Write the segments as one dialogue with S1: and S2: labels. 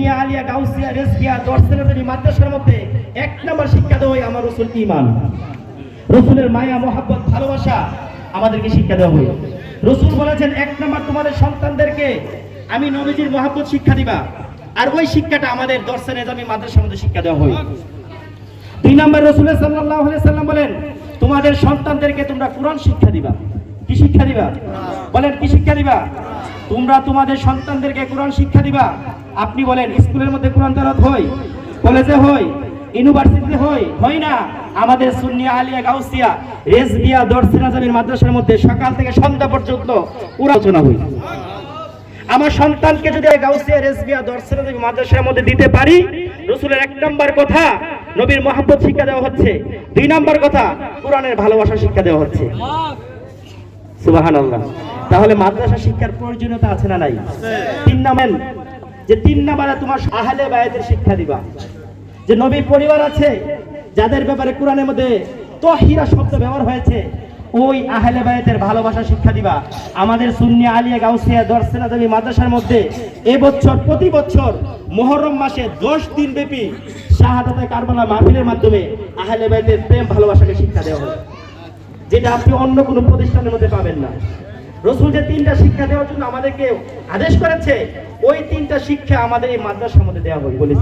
S1: সুন্নিয়া আলিয়া, গাউসিয়া রেসবিয়া দর্শনাতনী মাদ্রাসার মধ্যে এক নম্বর শিক্ষা দেওয়া হয়, আমার রসুল ইমান রসুলের মায়া, মোহাব্বত, ভালোবাসা আমাদেরকে শিক্ষা দেওয়া হয়। রসুল বলেছেন, এক নম্বর তোমাদের সন্তানদেরকে আমি নবীজির মোহাব্বত শিক্ষা দিবা, আর ওই শিক্ষাটা আমাদের দর্শনে আমি মাদ্রাসার মধ্যে শিক্ষা দেওয়া হয়। দুই নম্বর রসুলের সাল্লাহ সাল্লাম বলেন, তোমাদের সন্তানদেরকে তোমরা কোরআন শিক্ষা দিবা। কি শিক্ষা দিবা? বলেন, কি শিক্ষা দিবা? তোমরা তোমাদের সন্তানদেরকে কোরআন শিক্ষা দিবা। আপনি বলেন, স্কুলের মধ্যে কোরআন তালাত হয়? কলেজে হয়? ইউনিভার্সিটিতে হয়? হয় না। আমাদের সুন্নিয়া আলিয়া গাউসিয়া রেজবিয়া দর্শনা জামির মাদ্রাসার মধ্যে সকাল থেকে সন্ধ্যা পর্যন্ত পুরো আলোচনা হয়। আমার সন্তানকে যদি গাউসিয়া রেসবিয়া দর্শনা দেবী মাদ্রাসার মধ্যে দিতে পারি, রসুলের এক নম্বর কথা, নবীর মহাব্বত শিক্ষা দেওয়া হচ্ছে। দুই নম্বর কথা, কোরআনের ভালোবাসা শিক্ষা দেওয়া হচ্ছে। সুবাহান তাহলে মাদ্রাসা শিক্ষার প্রয়োজনীয়তা আছে না নাই? তিন নামেন যে তিন নাম্বারে তোমার আহলে বায়াতের শিক্ষা দিবা। যে নবীর পরিবার আছে যাদের ব্যাপারে কোরআনের মধ্যে তহিরা শব্দ ব্যবহার হয়েছে ওই আহলে বায়াতের ভালোবাসা শিক্ষা দিবা। আমাদের সুন্নি আলিয়া গাউসিয়া দর্শনা দেবী মাদ্রাসার মধ্যে এবছর প্রতি বছর মোহরম মাসে দশ দিন ব্যাপী শাহাদাতে কারবালা মাহফিলের মাধ্যমে আহলে বায়াতের প্রেম ভালোবাসাকে শিক্ষা দেওয়া হয়। যেটা আপনি অন্য কোনো প্রতিষ্ঠানের মধ্যে পাবেন না। রসুল যে তিনটা শিক্ষা দেওয়ার জন্য আমাদেরকে আদেশ করেছে, ওই তিনটা শিক্ষা আমাদের এই মাদ্রাসার মধ্যে দেওয়া হয় বলি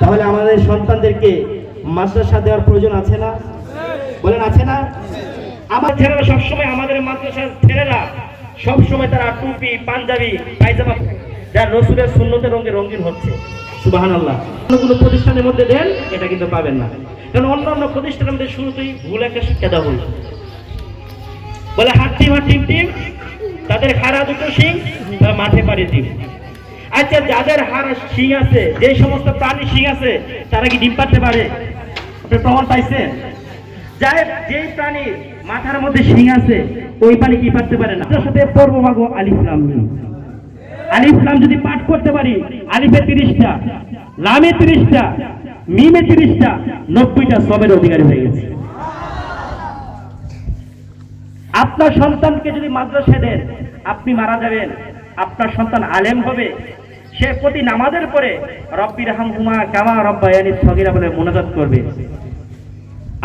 S1: তাহলে আমাদের সন্তানদেরকে মাদ্রাসা দেওয়ার প্রয়োজন আছে না? বলেন, আছে না? আমার ছেলেরা সবসময় আমাদের মাদ্রাসার ছেলেরা সবসময় তারা টুপি, পাঞ্জাবি, পায়জামা যার রসুলের সুন্নতে রঙে রঙিন হচ্ছে। সুবাহান আল্লাহ কোনো প্রতিষ্ঠানের মধ্যে দেন, এটা কিন্তু পাবেন না। কারণ অন্য অন্য প্রতিষ্ঠানের মধ্যে শুরুতেই ভুল একটা শিক্ষা দেওয়া হলো। বলে টিম হাত টিম টিম তাদের হারা দুটো শিং মাঠে পারে টিম আচ্ছা যাদের হার শিং আছে, যে সমস্ত প্রাণী শিং আছে, তারা কি ডিম পাড়তে পারে? আপনি প্রমাণ পাইছেন? যাই যেই প্রাণী মাথার মধ্যে শিং আছে, ওই প্রাণী কি পারতে পারে না? তার সাথে পর্ব মাগো আলিফলাম মিম আলিফলাম যদি পাঠ করতে পারি আলিফে তিরিশটা লামে তিরিশটা মিমে তিরিশটা, নব্বইটা সবের অধিকারী হয়ে গেছে। আপনার সন্তানকে যদি মাদ্রাসায় দেন, আপনি মারা যাবেন। আপনার সন্তান আলেম হবে। সে প্রতি নামাজের পরে রব্বির হাম হুমা কামা রব্বায়ানি সগিরা বলে মোনাজাত করবে।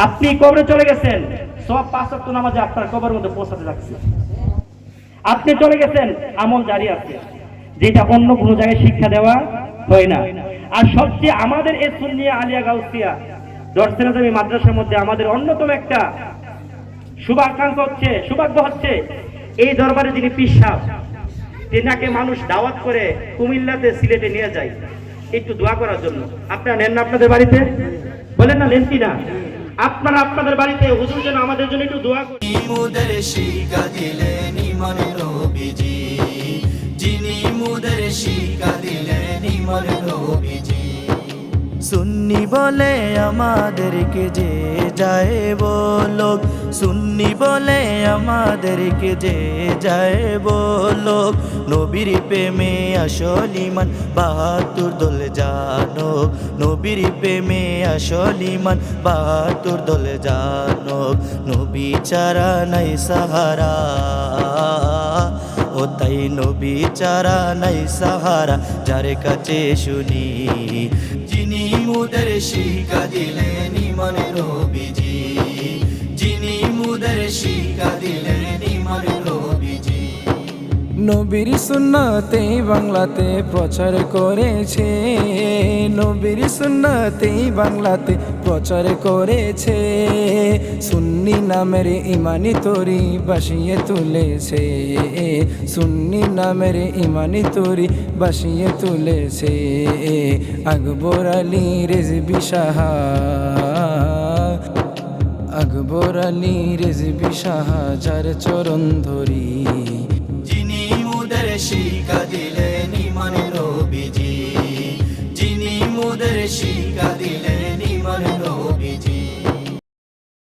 S1: আপনি কবরে চলে গেছেন, সব পাঁচ ওয়াক্ত নামাজে আপনার কবরের মধ্যে পৌঁছাতে লাগছে আপনি চলে গেছেন, আমল জারি আছে। যেটা অন্য কোনো জায়গায় শিক্ষা দেওয়া হয় না। আর সবচেয়ে আমাদের এই সুন্নিয়া আলিয়া গাউসিয়া দর্শনাদেবী মাদ্রাসার মধ্যে আমাদের অন্যতম একটা শুভাকাঙ্ক্ষা হচ্ছে, সৌভাগ্য হচ্ছে এই দরবারে যিনি পিসাব, তেনাকে মানুষ দাওয়াত করে কুমিল্লাতে, সিলেটে নিয়ে যায়। একটু দোয়া করার জন্য। আপনারা নেন না আপনাদের বাড়িতে? বলেন না, নেন কি না? আপনারা আপনাদের বাড়িতে, হুজুর যেন আমাদের জন্য একটু দোয়া করেন।
S2: সুন্নি বলে আমাদেরকে যে যায় বলোক সুন্নি বলে আমাদেরকে যে যায় বলোক নবীর প্রেমে আসল ইমান বাহাতুর দল জানো। নবীর প্রেমে আসল ইমান বাহাতুর দল জানো। নবী চারা নাই সাহারা। ও তাই নবী চারা নাই সাহারা, যার কাছে শুনি। যিনি মুদের শিকা দিলেন ইমান নবীজি। যিনি মুদের শিকা দিলেন ইমান নবীজি।
S3: নবীর সুন্নাতে বাংলাতে প্রচার করেছে। নবীর সুন্নাতে বাংলাতে প্রচার করেছে। সুন্নি নামের ইমানি তরি বাসিয়ে তুলেছে। সুন্নি নামের ইমানি তরি বাসিয়ে তুলেছে। আকবর আলী রেজবি সাহা আকবর আলী রেজবি সাহা যার চরণ ধরি।
S2: যিনি মুদের শিকা